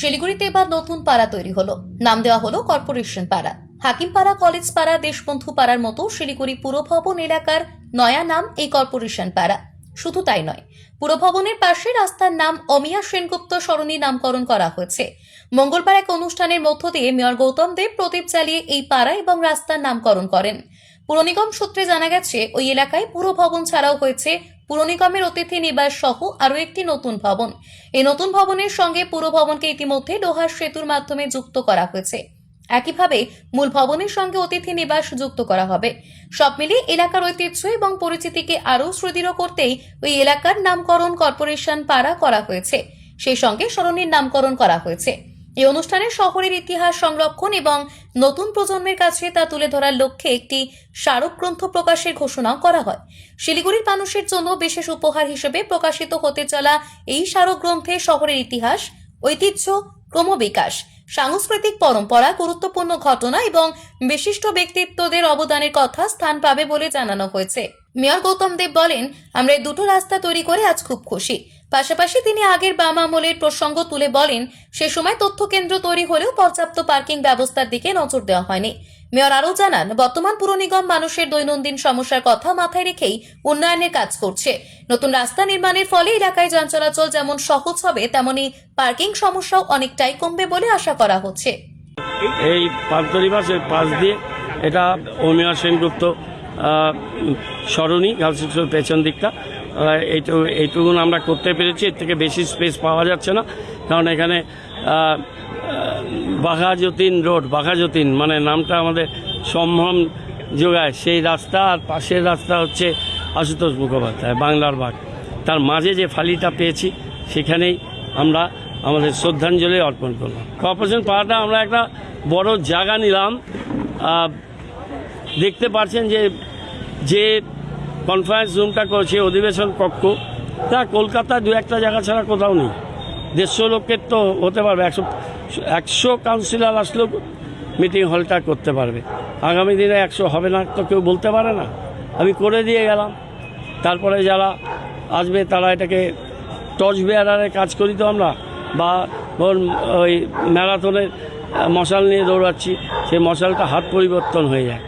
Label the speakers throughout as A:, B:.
A: শিলিগুড়িতে এবার নতুন পাড়া তৈরি হলো। নাম দেওয়া হলো কর্পোরেশন পাড়া। হাকিমপাড়া কলেজ পাড়া দেশবন্ধু পাড়ার মতো শিলিগুড়ি পুরভবন এলাকার নয়া নাম এই কর্পোরেশন পাড়া। শুধু তাই নয়, পুরভবনের পাশে রাস্তার নাম অমিয়া সেনগুপ্ত সরণি নামকরণ করা হয়েছে। মঙ্গলবার এক অনুষ্ঠানের মধ্য দিয়ে মেয়র গৌতম দেব প্রদীপ জ্বালিয়ে এই পাড়া এবং রাস্তার নামকরণ করেন। পুর নিগম সূত্রে জানা গেছে, ওই এলাকায় পুরো ভবন ছাড়াও হয়েছে পুরনিগমের অতিথি নিবাস সহ আরও একটি নতুন ভবন। এই নতুন ভবনের সঙ্গে পুরো ভবনকে ইতিমধ্যে লোহার সেতুর মাধ্যমে যুক্ত করা হয়েছে। একইভাবে মূল ভবনের সঙ্গে অতিথি নিবাস যুক্ত করা হবে। সব মিলিয়ে এলাকার ঐতিহ্য এবং পরিচিতিকে আরও সুদৃঢ় করতেই ওই এলাকার নামকরণ কর্পোরেশন পাড়া করা হয়েছে। সেই সঙ্গে সরণির নামকরণ করা হয়েছে। এই অনুষ্ঠানে শহরের ইতিহাস সংরক্ষণ এবং নতুন প্রজন্মের কাছে তা তুলে ধরার লক্ষ্যে একটি স্মারক গ্রন্থ প্রকাশের ঘোষণাও করা হয়। শিলিগুড়ির মানুষের জন্য বিশেষ উপহার হিসেবে প্রকাশিত হতে চলা এই স্মারক গ্রন্থে শহরের ইতিহাস, ঐতিহ্য, ক্রমবিকাশ, সাংস্কৃতিক পরম্পরা, গুরুত্বপূর্ণ ঘটনা এবং বিশিষ্ট ব্যক্তিত্বদের অবদানের কথা স্থান পাবে বলে জানানো হয়েছে। মেয়র গৌতম দেব বলেন, আমরা দুটো রাস্তা তৈরি করে আজ খুব খুশি। পাশাপাশি তিনি আগের বাম আমলের প্রসঙ্গ তুলে বলেন, সে সময় তথ্য কেন্দ্র তৈরি হলেও পর্যাপ্ত পার্কিং ব্যবস্থার দিকে নজর দেওয়া হয়নি। মেয়র আরও জানান, বর্তমান পুর নিগম মানুষের দৈনন্দিন সমস্যার কথা মাথায় রেখেই উন্নয়নের কাজ করছে। নতুন রাস্তা নির্মাণের ফলে এলাকায় যান চলাচল যেমন সহজ হবে, তেমনি পার্কিং সমস্যাও অনেকটাই কমবে বলে আশা করা হচ্ছে।
B: এই পান্তরিবাসের পাশ দিয়ে এটা অমিয়া সেনগুপ্ত সরণি গার্লস পেছন দিকটা আহ, এইটুকু এইটুকুন আমরা করতে পেরেছি এর থেকে বেশি স্পেস পাওয়া যাচ্ছে না। কারণ এখানে বাঘাযতীন রোড বাঘাযতীন মানে নামটা আমাদের সম্ভ্রম যোগায়। সেই রাস্তা আর পাশের রাস্তা হচ্ছে আশুতোষ মুখোপাধ্যায় বাংলার বাঘ। তার মাঝে যে ফালিটা পেয়েছি সেখানেই আমরা আমাদের শ্রদ্ধাঞ্জলি অর্পণ করলাম। কর্পোরেশন পাড়াটা আমরা একটা বড় জায়গা নিলাম। দেখতে পাচ্ছেন যে যে কনফারেন্স রুমটা করছে, অধিবেশন কক্ষ। তা কলকাতায় দু একটা জায়গা ছাড়া কোথাও নেই। দেড়শো লোকের তো হতে পারবে, একশো একশো কাউন্সিলর আসলেও মিটিং হলটা করতে পারবে। আগামী দিনে একশো হবে না তো কেউ বলতে পারে না। আমি করে দিয়ে গেলাম। তারপরে যারা আসবে তারা এটাকে টর্চ বেয়ারারের কাজ করি তো আমরা, বা ওই ম্যারাথনের মশাল নিয়ে দৌড়াচ্ছি, সেই মশালটা হাত পরিবর্তন হয়ে যায়।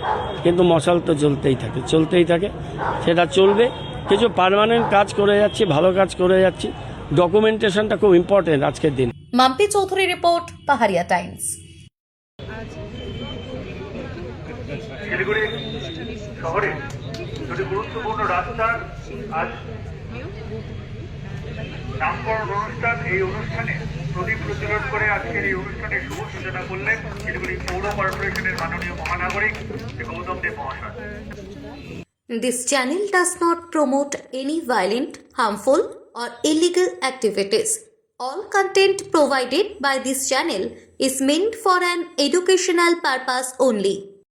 B: কিন্তু মশাল তো চলতেই থাকে চলতেই থাকে। সেটা চলবে। কিছু পার্মানেন্ট কাজ করে যাচ্ছি ভালো কাজ করে যাচ্ছি। ডকুমেন্টেশনটা খুব ইম্পর্টেন্ট আজকের দিন।
A: Mampi Chowdhury report Paharia Times.
C: Siliguri শহরে দুটি গুরুত্বপূর্ণ রাস্তা আজ নামকরণ অনুষ্ঠান এই অনুষ্ঠানে প্রদীপ প্রজ্বলন করে আজকের এই অনুষ্ঠানের শুভ সূচনা করলেন শিলিগুড়ি পৌর কর্পোরেশনের মাননীয় মহানাগরিক গৌতম দেব মহাশয়
A: This channel does not promote any violent, harmful, or illegal activities. All content provided by this channel is meant for an educational purpose only.